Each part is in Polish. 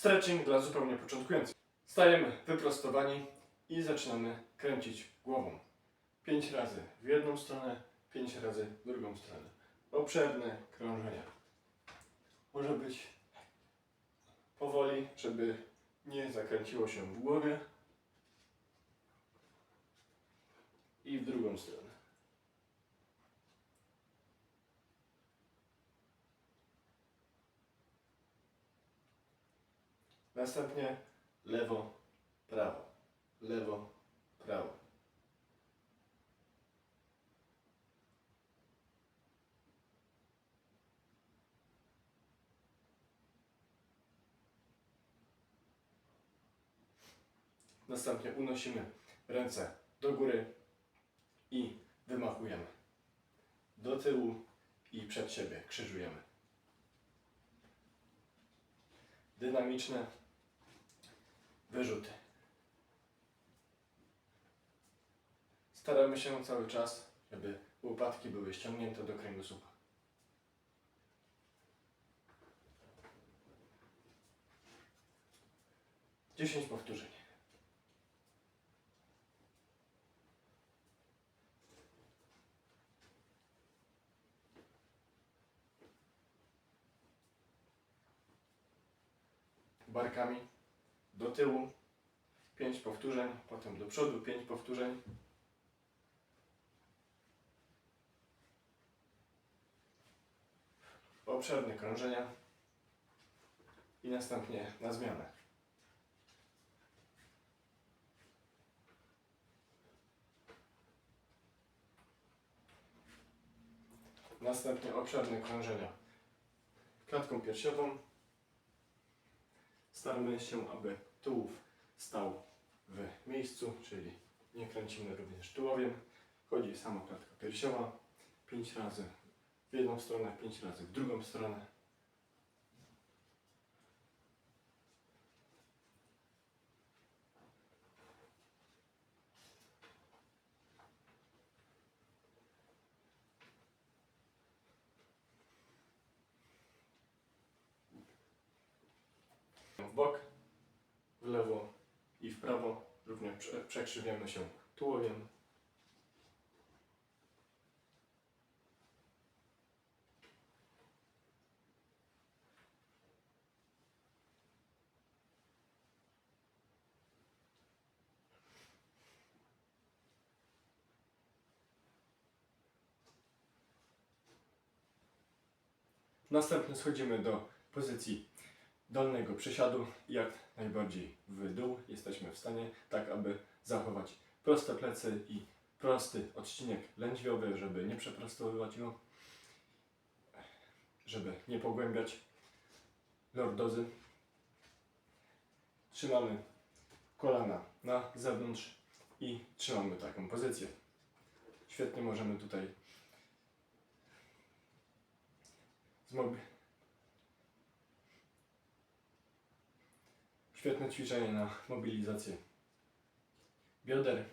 Stretching dla zupełnie początkujących. Stajemy wyprostowani i zaczynamy kręcić głową. 5 razy w jedną stronę, 5 razy w drugą stronę. Obszerne krążenia. Może być powoli, żeby nie zakręciło się w głowie. I w drugą stronę. Następnie lewo, prawo, lewo, prawo. Następnie unosimy ręce do góry i wymachujemy. Do tyłu i przed siebie krzyżujemy. Dynamiczne wyrzuty. Staramy się cały czas, żeby łopatki były ściągnięte do kręgosłupa. Dziesięć powtórzeń. Barkami do tyłu 5 powtórzeń, potem do przodu 5 powtórzeń. Obszerne krążenia i następnie na zmianę. Następnie obszerne krążenia klatką piersiową. Staramy się, aby tułów stał miejscu, czyli nie kręcimy również tułowiem. Chodzi sama klatka piersiowa. 5 razy w jedną stronę, 5 razy w drugą stronę. W bok, w lewo i w prawo. Również prze- przekrzywiamy się tułowiem. Następnie schodzimy do pozycji dolnego przysiadu jak najbardziej w dół jesteśmy w stanie, tak aby zachować proste plecy i prosty odcinek lędźwiowy, żeby nie przeprostowywać go, żeby nie pogłębiać lordozy. Trzymamy kolana na zewnątrz i trzymamy taką pozycję. Świetnie możemy tutaj zmob- Świetne ćwiczenie na mobilizację bioder.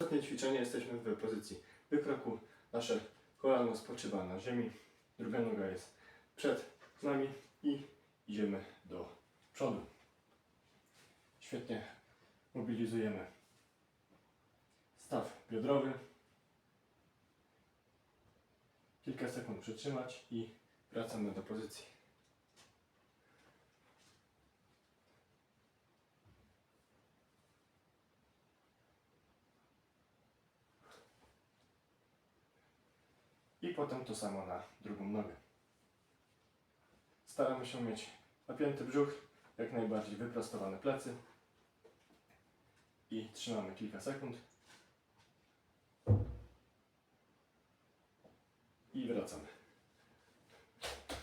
Ostatnie ćwiczenie jesteśmy w pozycji wykroku. Nasze kolano spoczywa na ziemi, druga noga jest przed nami i idziemy do przodu. Świetnie mobilizujemy staw biodrowy. Kilka sekund przytrzymać i wracamy do pozycji. I potem to samo na drugą nogę. Staramy się mieć napięty brzuch, jak najbardziej wyprostowane plecy i trzymamy kilka sekund